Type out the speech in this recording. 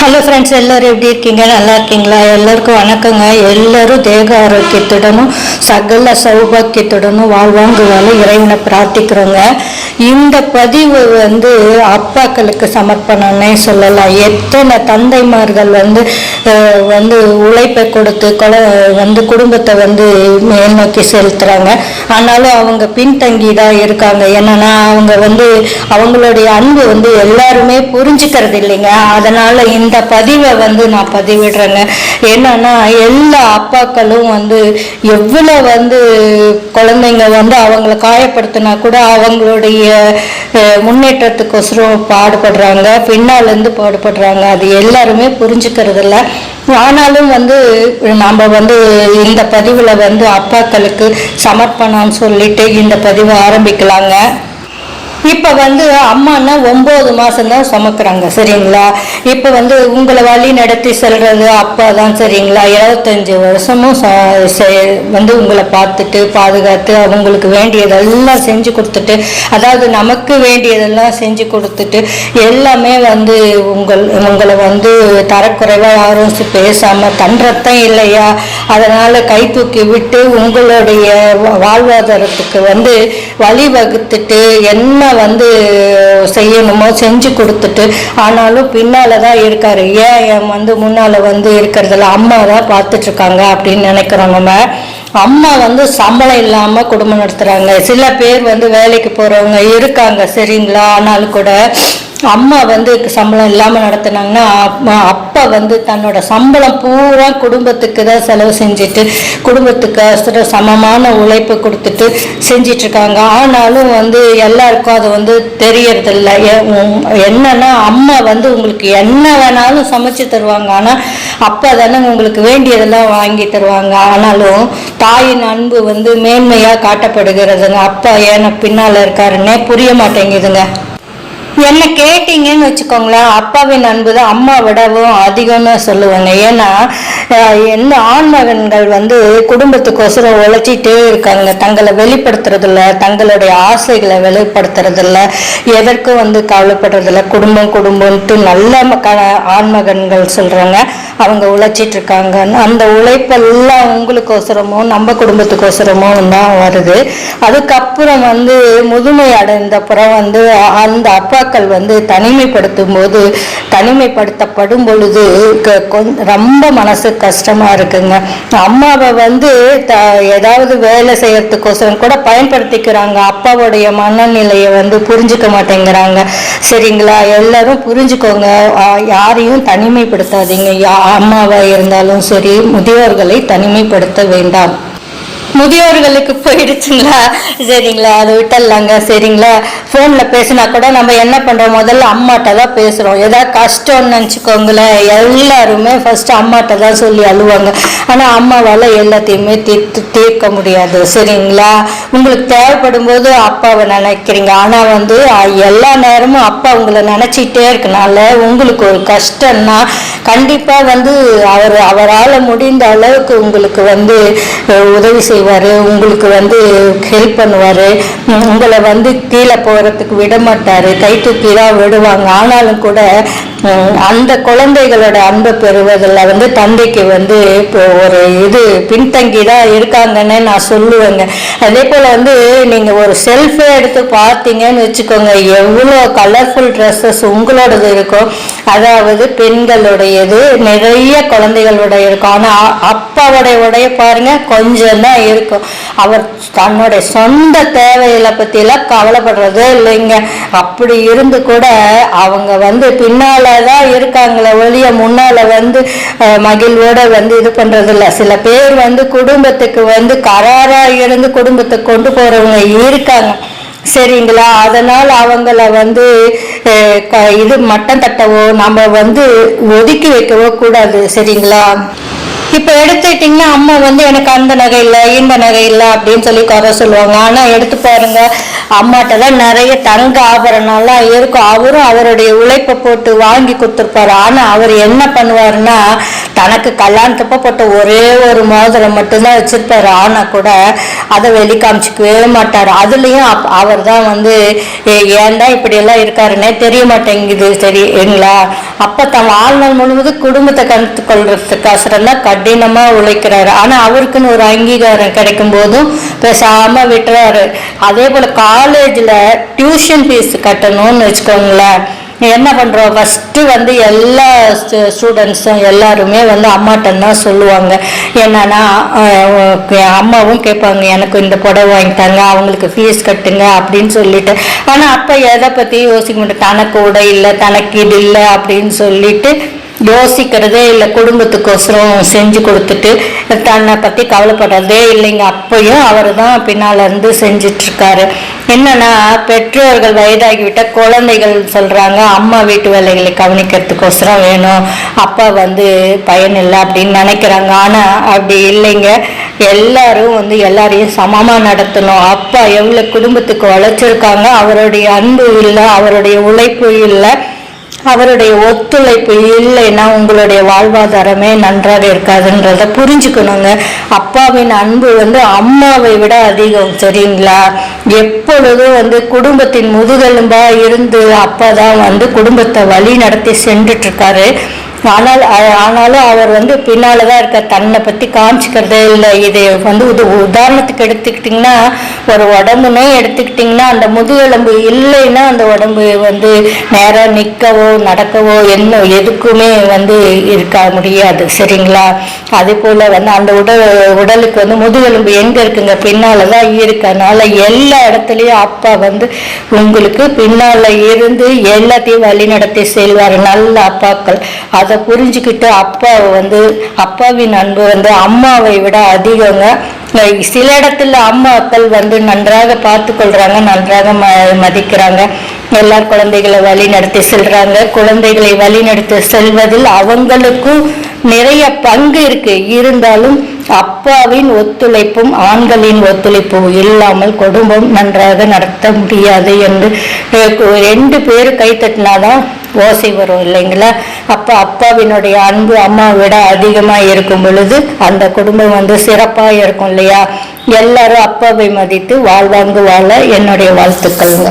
Hello friends எல்லோரும் எப்படி இருக்கீங்க? நல்லா இருக்கீங்களா? எல்லாருக்கும் வணக்கங்க. எல்லோரும் தேக ஆரோக்கியத்துடனும் சகல சௌபாக்கியத்துடனும் வாழ்வாங்க வாழ இறைவனை பிரார்த்திக்கிறோங்க. இந்த பதிவு வந்து அப்பாக்களுக்கு சமர்ப்பணம்னே சொல்லலாம். எத்தனை தந்தைமார்கள் வந்து வந்து உழைப்பை கொடுத்து கொல வந்து குடும்பத்தை வந்து மேல் நோக்கி ஆனாலும் அவங்க பின்தங்கி தான் இருக்காங்க. என்னன்னா அவங்க வந்து அவங்களுடைய அன்பு வந்து எல்லாருமே புரிஞ்சுக்கிறது இல்லைங்க. அதனால் இந்த பதிவை வந்து நான் பதிவிடுறேங்க. என்னன்னா எல்லா அப்பாக்களும் வந்து எவ்வளோ வந்து குழந்தைங்க வந்து அவங்கள காயப்படுத்தினா கூட அவங்களுடைய முன்னேற்றத்துக்கொசரம் பாடுபடுறாங்க. பின்னாலேருந்து பாடுபடுறாங்க. அது எல்லாருமே புரிஞ்சுக்கிறதில்ல. ஆனாலும் வந்து நம்ம வந்து இந்த பதிவில் வந்து அப்பாக்களுக்கு சமர்ப்பணம்னு சொல்லிட்டு இந்த பதிவை ஆரம்பிக்கலாங்க. இப்போ வந்து அம்மானா ஒம்பது மாதம்தான் சுமக்குறாங்க சரிங்களா? இப்போ வந்து உங்களை வழி நடத்தி செல்றது அப்பா தான் சரிங்களா? இருபத்தஞ்சி வருஷமும் ச- செ- வந்து உங்களை பார்த்துட்டு பாதுகாத்து அவங்களுக்கு வேண்டியதெல்லாம் செஞ்சு கொடுத்துட்டு அதாவது நமக்கு வேண்டியதெல்லாம் செஞ்சு கொடுத்துட்டு எல்லாமே வந்து உங்கள் உங்களை வந்து தரக்குறைவாக யாரும் பேசாமல் பேசாம இல்லையா? அதனால் கை தூக்கி விட்டு உங்களுடைய வா- வாழ்வாதாரத்துக்கு வந்து வழிவகுத்துட்டு என்ன வந்து செய்யணுமோ செஞ்சு கொடுத்துட்டு ஆனாலும் பின்னால் தான் இருக்காரு. ஏன் என் வந்து முன்னால் வந்து இருக்கிறதுல அம்மா தான் பார்த்துட்ருக்காங்க அப்படின்னு நினைக்கிறோம் நம்ம. அம்மா வந்து சம்பளம் இல்லாமல் குடும்பம் நடத்துகிறாங்க சில பேர் வந்து வேலைக்கு போகிறவங்க இருக்காங்க சரிங்களா? ஆனாலும் கூட அம்மா வந்து சம்பளம் இல்லாமல் நடத்துனாங்கன்னா அப்பா வந்து தன்னோட சம்பளம் பூரா குடும்பத்துக்கு தான் செலவு செஞ்சுட்டு குடும்பத்துக்கு சமமான உழைப்பு கொடுத்துட்டு செஞ்சிட்டு இருக்காங்க ஆனாலும் வந்து எல்லாருக்கும் அது வந்து தெரியறதில்ல. என்னன்னா அம்மா வந்து உங்களுக்கு என்ன வேணாலும் சமைச்சு தருவாங்க. ஆனால் அப்பா தானே உங்களுக்கு வேண்டியதெல்லாம் வாங்கி தருவாங்க. ஆனாலும் தாயின் அன்பு வந்து மேன்மையாக காட்டப்படுகிறதுங்க. அப்பா ஏன்னா பின்னால் இருக்காருன்னே புரிய மாட்டேங்குதுங்க. என்ன கேட்டீங்கன்னு வச்சுக்கோங்களேன் அப்பாவின் அன்பு தான் அம்மா விடவும் அதிகம்னு சொல்லுவாங்க. ஏன்னா அஹ், எந்த ஆண்மகன்கள் வந்து குடும்பத்துக்கோசரம் உழைச்சிட்டே இருக்காங்க. தங்களை வெளிப்படுத்துறதில்ல தங்களுடைய ஆசைகளை வெளிப்படுத்துறதில்ல எதற்கும் வந்து கவலைப்படுறதில்ல. குடும்பம் குடும்பம்ட்டு நல்ல மக்க ஆண்மகன்கள் சொல்கிறாங்க அவங்க உழைச்சிட்டு இருக்காங்க. அந்த உழைப்பெல்லாம் உங்களுக்கோசரமும் நம்ம குடும்பத்துக்கோசரமும் தான் வருது. அதுக்கப்புறம் வந்து முதுமை அடைந்த அப்புறம் வந்து அந்த அப்பா அப்பாக்கள் வந்து தனிமைப்படுத்தும் போது தனிமைப்படுத்தப்படும் பொழுது க- ரொம்ப மனசு கஷ்டமா இருக்குங்க. அம்மாவை வந்து த ஏதாவது வேலை செய்யறதுக்கோசரம் கூட பயன்படுத்திக்கிறாங்க. அப்பாவுடைய மனநிலையை வந்து புரிஞ்சுக்க மாட்டேங்கிறாங்க. சரிங்களா? எல்லாரும் புரிஞ்சுக்கோங்க. யாரையும் தனிமைப்படுத்தாதீங்க. யா அம்மாவா இருந்தாலும் சரி முதியோர்களை தனிமைப்படுத்த வேண்டாம். முதியோர்களுக்கு போயிடுச்சுங்களா? சரிங்களா அதை விட்டுடலாங்க சரிங்களா? ஃபோனில் பேசினா கூட நம்ம என்ன பண்ணுறோம் முதல்ல அம்மாட்ட தான் பேசுகிறோம் ஏதாவது கஷ்டம்னு நினச்சிக்கோங்களேன். எல்லாருமே ஃபஸ்ட்டு அம்மாட்ட தான் சொல்லி அழுவாங்க. ஆனால் அம்மாவால் எல்லாத்தையுமே தீர்த்து தீர்க்க முடியாது. சரிங்களா? உங்களுக்கு தேவைப்படும் போது அப்பாவை நினைக்கிறீங்க. ஆனால் வந்து எல்லா நேரமும் அப்பா உங்களை நினச்சிட்டே இருக்கனால உங்களுக்கு ஒரு கஷ்டம்னா கண்டிப்பாக வந்து அவர் அவரால் முடிந்த அளவுக்கு உங்களுக்கு வந்து உதவி செய்ய செய்வார் உங்களுக்கு வந்து ஹெல்ப் பண்ணுவார். உங்களை வந்து கீழே போகிறதுக்கு விட மாட்டார் கை தூக்கி தான் விடுவாங்க. ஆனாலும் கூட அந்த குழந்தைகளோட அன்பை பெறுவதில் வந்து தந்தைக்கு வந்து இப்போ ஒரு இது பின்தங்கி தான் இருக்காங்கன்னு நான் சொல்லுவேங்க. அதே போல் வந்து நீங்கள் ஒரு செல்ஃபே எடுத்து பார்த்தீங்கன்னு வச்சுக்கோங்க எவ்வளோ கலர்ஃபுல் ட்ரெஸ்ஸஸ் உங்களோடது இருக்கும் அதாவது பெண்களுடையது நிறைய குழந்தைகளோட இருக்கும். ஆனால் அப்பாவோடைய உடைய பாருங்கள் கொஞ்சம் தான் இருக்கும். அவர் தன்னுடைய சொந்த தேவைகளை பற்றிலாம் கவலைப்படுறதே இல்லைங்க. அப்படி இருந்து கூட அவங்க வந்து பின்னால் தான் இருக்காங்களே ஒழிய முன்னால வந்து மகிழ்வோட வந்து இது பண்றது சில பேர் வந்து குடும்பத்துக்கு வந்து கராரா இருந்து குடும்பத்தை கொண்டு போறவங்க இருக்காங்க. சரிங்களா? அதனால் அவங்கள வந்து க- இது மட்டம் தட்டவோ நம்ம வந்து ஒதுக்கி வைக்கவோ கூடாது. சரிங்களா? இப்போ எடுத்துக்கிட்டிங்கன்னா அம்மா வந்து எனக்கு அந்த நகை இல்லை இந்த நகை இல்லை அப்படின்னு சொல்லி குறை சொல்லுவாங்க. ஆனால் எடுத்து பாருங்க அம்மாட்ட தான் நிறைய தங்க ஆபரணம்லாம் இருக்கும். அவரும் அவருடைய உழைப்பை போட்டு வாங்கி கொடுத்துருப்பாரு. ஆனா அவர் என்ன பண்ணுவாருன்னா தனக்கு கல்யாணத்தப்ப போட்ட ஒரே ஒரு மோதிரம் மட்டும்தான் வச்சிருப்பாரு. ஆனா கூட அதை வெளி காமிச்சிக்கவே மாட்டார். அதுலயும் அவர் தான் வந்து "ஏ- ஏன்டா இப்படி எல்லாம் இருக்காருன்னே தெரிய மாட்டேங்குது. சரிங்களா அப்ப தன் வாழ்நாள் முழுவதும் குடும்பத்தை கணத்து கொள்றதுக்காசரம் தான் கடினமா உழைக்கிறாரு. ஆனா அவருக்குன்னு ஒரு அங்கீகாரம் கிடைக்கும் போதும் பேசாம விட்டுறாரு. அதே போல காலேஜில் டியூஷன் ஃபீஸ் கட்டணும்னு வச்சுக்கோங்களேன். என்ன பண்ணுறோம் ஃபஸ்ட்டு வந்து எல்லா ஸ்டூடெண்ட்ஸும் எல்லாருமே வந்து அம்மாட்டன் தான் சொல்லுவாங்க. என்னன்னா அம்மாவும் கேட்பாங்க எனக்கு இந்த புடவை வாங்கிட்டாங்க அவங்களுக்கு ஃபீஸ் கட்டுங்க அப்படின்னு சொல்லிட்டு. ஆனால் அப்போ எதை பற்றி யோசிக்க மாட்டேன் தனக்கு உடை இல்லை தனக்கு இது இல்லை அப்படின்னு சொல்லிட்டு யோசிக்கிறதே இல்லை. குடும்பத்துக்கோசரம் செஞ்சு கொடுத்துட்டு தன்னை பற்றி கவலைப்படுறதே இல்லைங்க. அப்பயும் அவர் தான் பின்னால் இருந்து செஞ்சிட்ருக்காரு. என்னன்னா பெற்றோர்கள் வயதாகிவிட்ட குழந்தைகள் சொல்றாங்க அம்மா வீட்டு வேலைகளை கவனிக்கிறதுக்கோசரம் வேணும். அப்பா வந்து பயன் இல்லை அப்படின்னு நினைக்கிறாங்க. ஆனா அப்படி இல்லைங்க. எல்லாரும் வந்து எல்லாரையும் சமமா நடத்தணும். அப்பா எவ்வளவு குடும்பத்துக்கு உழைச்சிருக்காங்க அவருடைய அன்பு இல்லை அவருடைய உழைப்பு இல்லை. அவருடைய ஒத்துழைப்பு இல்லைன்னா உங்களுடைய வாழ்வாதாரமே நன்றாக இருக்காதுன்றத புரிஞ்சுக்கணுங்க. அப்பாவின் அன்பு வந்து அம்மாவை விட அதிகம் சரிங்களா? எப்பொழுதும் வந்து குடும்பத்தின் முதுகெலும்பாக இருந்து அப்பா தான் வந்து குடும்பத்தை வழி நடத்தி சென்றுட்டு இருக்காரு. ஆனால் ஆனாலும் அவர் வந்து பின்னால் தான் இருக்க தன்னை பற்றி காமிச்சிக்கிறதே இல்லை. இது வந்து இது உதாரணத்துக்கு எடுத்துக்கிட்டிங்கன்னா ஒரு உடம்புனே எடுத்துக்கிட்டிங்கன்னா அந்த முதுகெலும்பு இல்லைன்னா அந்த உடம்பு வந்து நேராக நிற்கவோ நடக்கவோ என்ன எதுக்குமே வந்து இருக்க முடியாது. சரிங்களா? அதே போல் வந்து அந்த உடல் உடலுக்கு வந்து முதுகெலும்பு எங்கே இருக்குங்க? பின்னால் தான் இருக்கனால எல்லா இடத்துலையும் அப்பா வந்து உங்களுக்கு பின்னால் இருந்து எல்லாத்தையும் வழிநடத்தி செல்வார். நல்ல அப்பாக்கள். அது அதை புரிஞ்சுக்கிட்டு அப்பா வந்து அப்பாவின் அன்பு வந்து அம்மாவை விட அதிகங்க. சில இடத்துல அம்மாக்கள் வந்து நன்றாக பார்த்து கொள்றாங்க நன்றாக ம மதிக்கிறாங்க. எல்லார் குழந்தைகளை வழி நடத்தி செல்றாங்க. குழந்தைகளை வழி நடத்தி செல்வதில் அவங்களுக்கும் நிறைய பங்கு இருக்கு. இருந்தாலும் அப்பாவின் ஒத்துழைப்பும் ஆண்களின் ஒத்துழைப்பும் இல்லாமல் குடும்பம் நன்றாக நடத்த முடியாது என்று ரெண்டு பேரும் கைத்தட்டினாதான் ஓசை வரும் இல்லைங்களா? அப்ப அப்பாவினுடைய அன்பு அம்மாவை விட அதிகமா இருக்கும் பொழுது அந்த குடும்பம் வந்து சிறப்பா இருக்கும் இல்லையா? எல்லாரும் அப்பாவை மதித்து வாழ்வாங்கு வாழ என்னுடைய வாழ்த்துக்கள்ங்க.